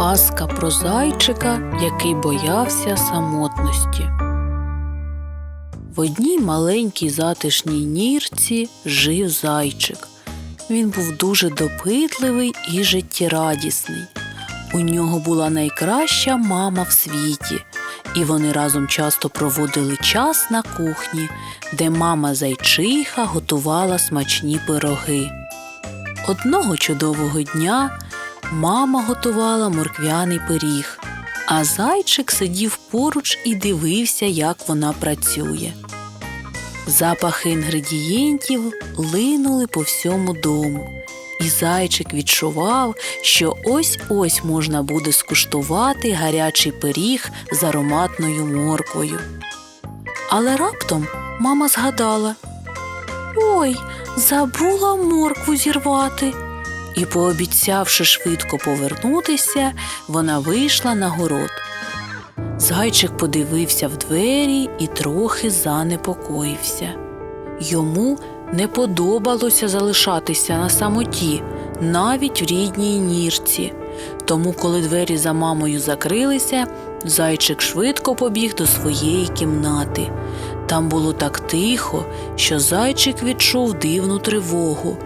Казка про зайчика, який боявся самотності. В одній маленькій затишній нірці жив зайчик. Він був дуже допитливий і життєрадісний. У нього була найкраща мама в світі, і вони разом часто проводили час на кухні, де мама зайчиха готувала смачні пироги. Одного чудового дня мама готувала морквяний пиріг, а зайчик сидів поруч і дивився, як вона працює. Запахи інгредієнтів линули по всьому дому, і зайчик відчував, що ось-ось можна буде скуштувати гарячий пиріг з ароматною морквою. Але раптом мама згадала Ой, забула моркву зірвати. І, пообіцявши швидко повернутися, вона вийшла на город. Зайчик подивився в двері і трохи занепокоївся. Йому не подобалося залишатися на самоті, навіть в рідній нірці. Тому, коли двері за мамою закрилися, зайчик швидко побіг до своєї кімнати. Там було так тихо, що зайчик відчув дивну тривогу.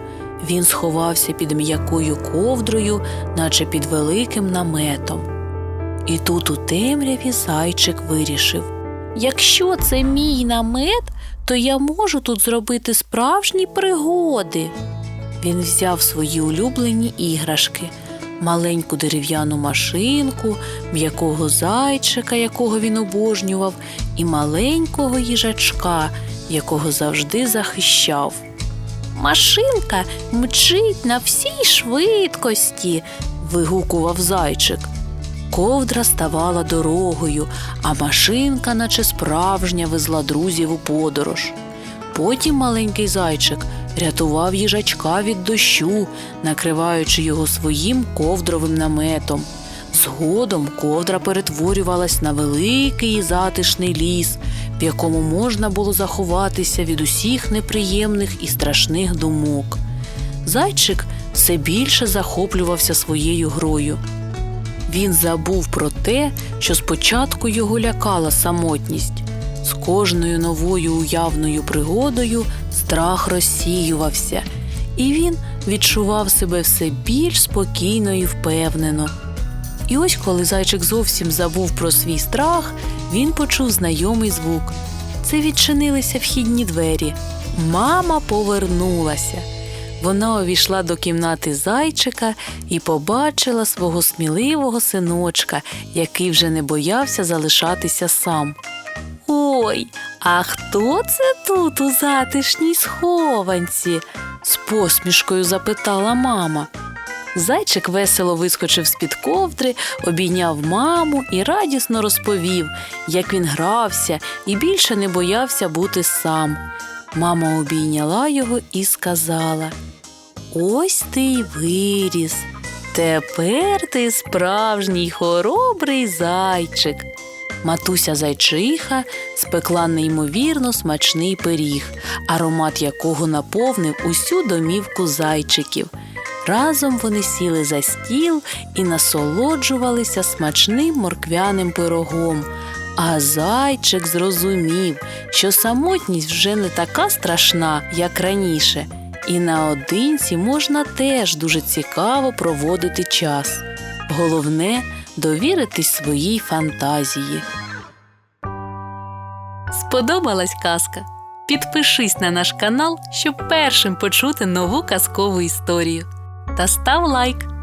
Він сховався під м'якою ковдрою, наче під великим наметом. І тут у темряві зайчик вирішив Якщо це мій намет, то я можу тут зробити справжні пригоди. Він взяв свої улюблені іграшки, маленьку дерев'яну машинку, м'якого зайчика, якого він обожнював, і маленького їжачка, якого завжди захищав. Машинка мчить на всій швидкості, вигукував зайчик. Ковдра ставала дорогою, а машинка, наче справжня, везла друзів у подорож. Потім маленький зайчик рятував їжачка від дощу, накриваючи його своїм ковдровим наметом. Згодом ковдра перетворювалась на великий затишний ліс, в якому можна було заховатися від усіх неприємних і страшних думок. Зайчик все більше захоплювався своєю грою. Він забув про те, що спочатку його лякала самотність. З кожною новою уявною пригодою страх розсіювався, і він відчував себе все більш спокійно і впевнено. І ось, коли зайчик зовсім забув про свій страх, він почув знайомий звук. Це відчинилися вхідні двері. Мама повернулася. Вона увійшла до кімнати зайчика і побачила свого сміливого синочка, який вже не боявся залишатися сам. Ой, а хто це тут у затишній схованці? з посмішкою запитала мама. Зайчик весело вискочив з-під ковдри, обійняв маму і радісно розповів, як він грався і більше не боявся бути сам. Мама обійняла його і сказала: Ось ти й виріс. Тепер ти справжній хоробрий зайчик. Матуся зайчиха спекла неймовірно смачний пиріг, аромат якого наповнив усю домівку зайчиків. Разом вони сіли за стіл і насолоджувалися смачним морквяним пирогом. А зайчик зрозумів, що самотність вже не така страшна, як раніше, і наодинці можна теж дуже цікаво проводити час. Головне довіритись своїй фантазії. Сподобалась казка? Підпишись на наш канал, щоб першим почути нову казкову історію. Та став лайк.